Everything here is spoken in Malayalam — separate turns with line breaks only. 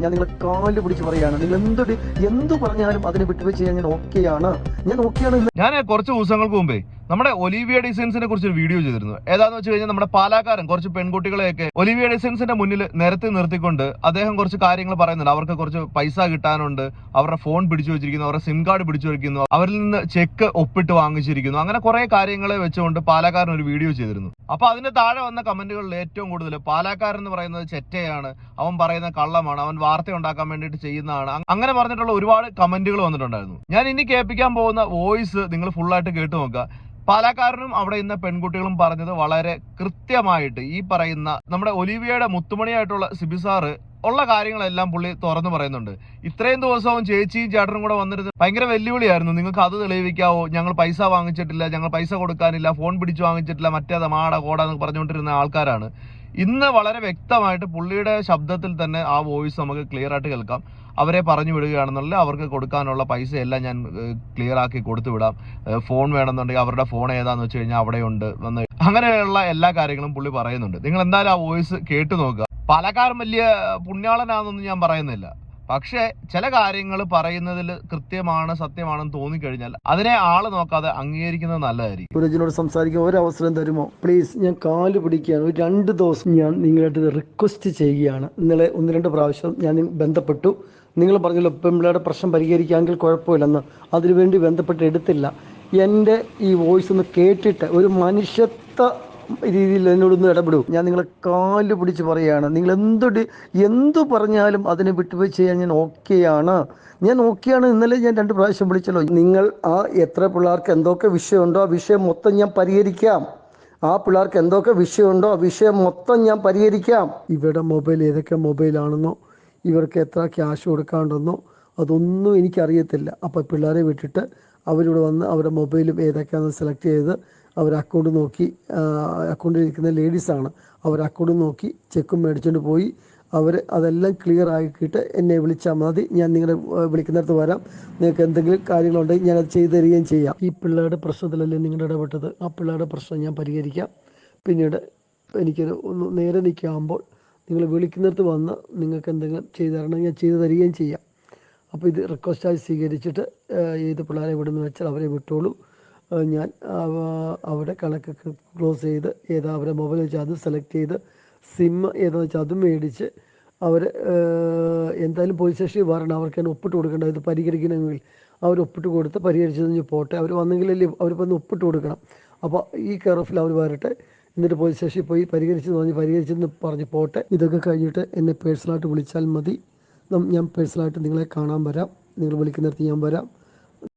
ഞാൻ നിങ്ങളെ കാൽ പിടിച്ച് പറയാണ് നിങ്ങൾ എന്തൊരു എന്തു പറഞ്ഞാലും അതിനെ വിട്ടുവെച്ച് ഞാൻ ഓക്കെയാണ് ഞാൻ ഓക്കെയാണ്
ഞാൻ കുറച്ച് ദിവസങ്ങൾക്ക് മുമ്പേ നമ്മുടെ ഒലിവിയ ഡിസൈൻസിനെ കുറിച്ച് ഒരു വീഡിയോ ചെയ്തിരുന്നു. ഏതാന്ന് വെച്ച് കഴിഞ്ഞാൽ നമ്മുടെ പാലാക്കാരൻ കുറച്ച് പെൺകുട്ടികളെയൊക്കെ ഒലിവിയ ഡിസൈൻസിന്റെ മുന്നിൽ നിരത്തി നിർത്തിക്കൊണ്ട് അദ്ദേഹം കുറച്ച് കാര്യങ്ങൾ പറയുന്നുണ്ട്. അവർക്ക് കുറച്ച് പൈസ കിട്ടാനുണ്ട്. അവരുടെ ഫോൺ പിടിച്ചു വെച്ചിരിക്കുന്നു. അവരുടെ സിം കാർഡ് പിടിച്ചു വെച്ചിരിക്കുന്നു. അവരിൽ നിന്ന് ചെക്ക് ഒപ്പിട്ട് വാങ്ങിച്ചിരിക്കുന്നു. അങ്ങനെ കുറെ കാര്യങ്ങളെ വെച്ചുകൊണ്ട് പാലാക്കാരൻ ഒരു വീഡിയോ ചെയ്തിരുന്നു. അപ്പൊ അതിന്റെ താഴെ വന്ന കമന്റുകളിൽ ഏറ്റവും കൂടുതൽ പാലാക്കാരൻ എന്ന് പറയുന്നത് ചെറ്റയാണ്. അവൻ പറയുന്ന കള്ളമാണ്. അവൻ വാർത്ത ഉണ്ടാക്കാൻ വേണ്ടിയിട്ട് ചെയ്യുന്നതാണ്. അങ്ങനെ പറഞ്ഞിട്ടുള്ള ഒരുപാട് കമന്റുകൾ വന്നിട്ടുണ്ടായിരുന്നു. ഞാൻ ഇനി കേൾപ്പിക്കാൻ പോകുന്ന വോയിസ് നിങ്ങൾ ഫുള്ളായിട്ട് കേട്ടു നോക്കുക. പാലക്കാരനും അവിടെ ഇന്ന പെൺകുട്ടികളും പറഞ്ഞത് വളരെ കൃത്യമായിട്ട്. ഈ പറയുന്ന നമ്മുടെ ഒലിവിയയുടെ മുത്തുമണിയായിട്ടുള്ള സിബിസാറ് ഉള്ള കാര്യങ്ങളെല്ലാം പുള്ളി തുറന്നു പറയുന്നുണ്ട്. ഇത്രയും ദിവസവും ചേച്ചിയും ചേട്ടനും കൂടെ വന്നിരുന്നത് ഭയങ്കര വെല്ലുവിളിയായിരുന്നു. നിങ്ങൾക്ക് അത് തെളിയിക്കാവോ? ഞങ്ങൾ പൈസ വാങ്ങിച്ചിട്ടില്ല ഞങ്ങൾ പൈസ കൊടുക്കാനില്ല ഫോൺ പിടിച്ചു വാങ്ങിച്ചിട്ടില്ല മറ്റേത് മാട കോടാന്ന് പറഞ്ഞുകൊണ്ടിരുന്ന ആൾക്കാരാണ്. ഇന്ന് വളരെ വ്യക്തമായിട്ട് പുള്ളിയുടെ ശബ്ദത്തിൽ തന്നെ ആ വോയിസ് നമുക്ക് ക്ലിയർ ആയിട്ട് കേൾക്കാം. അവരെ പറഞ്ഞു വിടുകയാണെന്നുണ്ടെങ്കിൽ അവർക്ക് കൊടുക്കാനുള്ള പൈസ എല്ലാം ഞാൻ ക്ലിയർ ആക്കി കൊടുത്തു വിടാം. ഫോൺ വേണമെന്നുണ്ടെങ്കിൽ അവരുടെ ഫോൺ ഏതാന്ന് വെച്ച് കഴിഞ്ഞാൽ അവിടെയുണ്ട് വന്ന് അങ്ങനെയുള്ള എല്ലാ കാര്യങ്ങളും പുള്ളി പറയുന്നുണ്ട്. നിങ്ങൾ എന്തായാലും ആ വോയിസ് കേട്ടു നോക്കുക. പാലക്കാരൻ വലിയ പുണ്യാളനാണെന്നൊന്നും ഞാൻ പറയുന്നില്ല. പക്ഷേ ചില കാര്യങ്ങൾ പറയുന്നതിൽ കൃത്യമാണ് സത്യമാണെന്ന് തോന്നിക്കഴിഞ്ഞാൽ അതിനെ ആൾ നോക്കാതെ അംഗീകരിക്കുന്നത് നല്ലതായിരിക്കും.
സൂരജിനോട് സംസാരിക്കാൻ ഒരു അവസരം തരുമോ? പ്ലീസ് ഞാൻ കാൽ പിടിക്കുകയാണ്. ഒരു രണ്ട് ദിവസം ഞാൻ നിങ്ങളായിട്ട് റിക്വസ്റ്റ് ചെയ്യുകയാണ്. ഇന്നലെ ഒന്ന് രണ്ട് പ്രാവശ്യം ഞാൻ ബന്ധപ്പെട്ടു. നിങ്ങൾ പറഞ്ഞല്ലോ പെൺപിള്ളയുടെ പ്രശ്നം പരിഹരിക്കാമെങ്കിൽ കുഴപ്പമില്ലെന്ന്. അതിനുവേണ്ടി ബന്ധപ്പെട്ട് എടുത്തില്ല. എന്റെ ഈ വോയിസ് ഒന്ന് കേട്ടിട്ട് ഒരു മനുഷ്യത്വ രീതിയിൽ എന്നോടൊന്ന് ഇടപെടൂ. ഞാൻ നിങ്ങളെ കാൽ പിടിച്ച് പറയുകയാണ് നിങ്ങൾ എന്തൊരു എന്തു പറഞ്ഞാലും അതിനെ വിട്ടുവെച്ച് ചെയ്യാൻ ഞാൻ ഓക്കെയാണ്. ഞാൻ ഓക്കെയാണ് ഇന്നലെ ഞാൻ രണ്ട് പ്രാവശ്യം വിളിച്ചല്ലോ. നിങ്ങൾ ആ എത്ര പിള്ളേർക്ക് എന്തൊക്കെ വിഷയമുണ്ടോ ആ വിഷയം മൊത്തം ഞാൻ പരിഹരിക്കാം. ആ പിള്ളേർക്ക് എന്തൊക്കെ വിഷയമുണ്ടോ ആ വിഷയം മൊത്തം ഞാൻ പരിഹരിക്കാം. ഇവിടെ മൊബൈൽ ഏതൊക്കെ മൊബൈലാണെന്നോ ഇവർക്ക് എത്ര ക്യാഷ് കൊടുക്കാണ്ടെന്നോ അതൊന്നും എനിക്കറിയത്തില്ല. അപ്പോൾ പിള്ളേരെ വിട്ടിട്ട് അവരിവിടെ വന്ന് അവരുടെ മൊബൈലും ഏതൊക്കെയാണെന്ന് സെലക്ട് ചെയ്ത് അവർ അക്കൗണ്ട് നോക്കി അക്കൗണ്ടിൽ ഇരിക്കുന്ന ലേഡീസാണ് അവർ അക്കൗണ്ട് നോക്കി ചെക്കും മേടിച്ചുകൊണ്ട് പോയി. അവർ അതെല്ലാം ക്ലിയർ ആക്കിയിട്ട് എന്നെ വിളിച്ചാൽ മതി. ഞാൻ നിങ്ങളെ വിളിക്കുന്നിടത്ത് വരാം. നിങ്ങൾക്ക് എന്തെങ്കിലും കാര്യങ്ങളുണ്ടെങ്കിൽ ഞാനത് ചെയ്തു തരികയും ചെയ്യാം. ഈ പിള്ളേരുടെ പ്രശ്നത്തിലല്ലേ നിങ്ങളുടെ ഇടപെട്ടത്? ആ പിള്ളേരുടെ പ്രശ്നം ഞാൻ പരിഹരിക്കാം. പിന്നീട് എനിക്കൊരു ഒന്ന് നേരെ നിൽക്കാകുമ്പോൾ നിങ്ങൾ വിളിക്കുന്നിടത്ത് വന്ന് നിങ്ങൾക്ക് എന്തെങ്കിലും ചെയ്തു തരണം ഞാൻ ചെയ്തു തരികയും ചെയ്യാം. അപ്പോൾ ഇത് റിക്വസ്റ്റായി സ്വീകരിച്ചിട്ട് ഏത് പിള്ളേരെ വിടുന്നു വെച്ചാൽ അവരെ വിട്ടോളൂ. ഞാൻ അവരുടെ കണക്ക് ക്ലോസ് ചെയ്ത് ഏതാ അവരെ മൊബൈൽ വെച്ചാൽ അത് സെലക്ട് ചെയ്ത് സിം ഏതാണെന്ന് വെച്ചാൽ അതും മേടിച്ച് അവർ എന്തായാലും പോലീസ് സ്റ്റേഷനിൽ വരണം. അവർക്ക് തന്നെ ഒപ്പിട്ട് കൊടുക്കേണ്ടത് ഇത് പരിഹരിക്കണമെങ്കിൽ അവർ ഒപ്പിട്ട് കൊടുത്ത് പരിഹരിച്ചതിന് പോട്ടെ. അവർ വന്നെങ്കിലല്ലേ അവർ ഒന്ന് ഒപ്പിട്ട് കൊടുക്കണം. അപ്പോൾ ഈ കെയർ ഓഫിൽ അവർ വരട്ടെ. എന്നിട്ട് പോലീസ് സ്റ്റേഷനിൽ പോയി പരിഹരിച്ചു പറഞ്ഞ് പരിഹരിച്ചെന്ന് പറഞ്ഞ് പോട്ടെ. ഇതൊക്കെ കഴിഞ്ഞിട്ട് എന്നെ പേഴ്സണലായിട്ട് വിളിച്ചാൽ മതി. ഞാൻ പേഴ്സണലായിട്ട് നിങ്ങളെ കാണാൻ വരാം. നിങ്ങൾ വിളിക്കുന്നിടത്ത് ഞാൻ വരാം.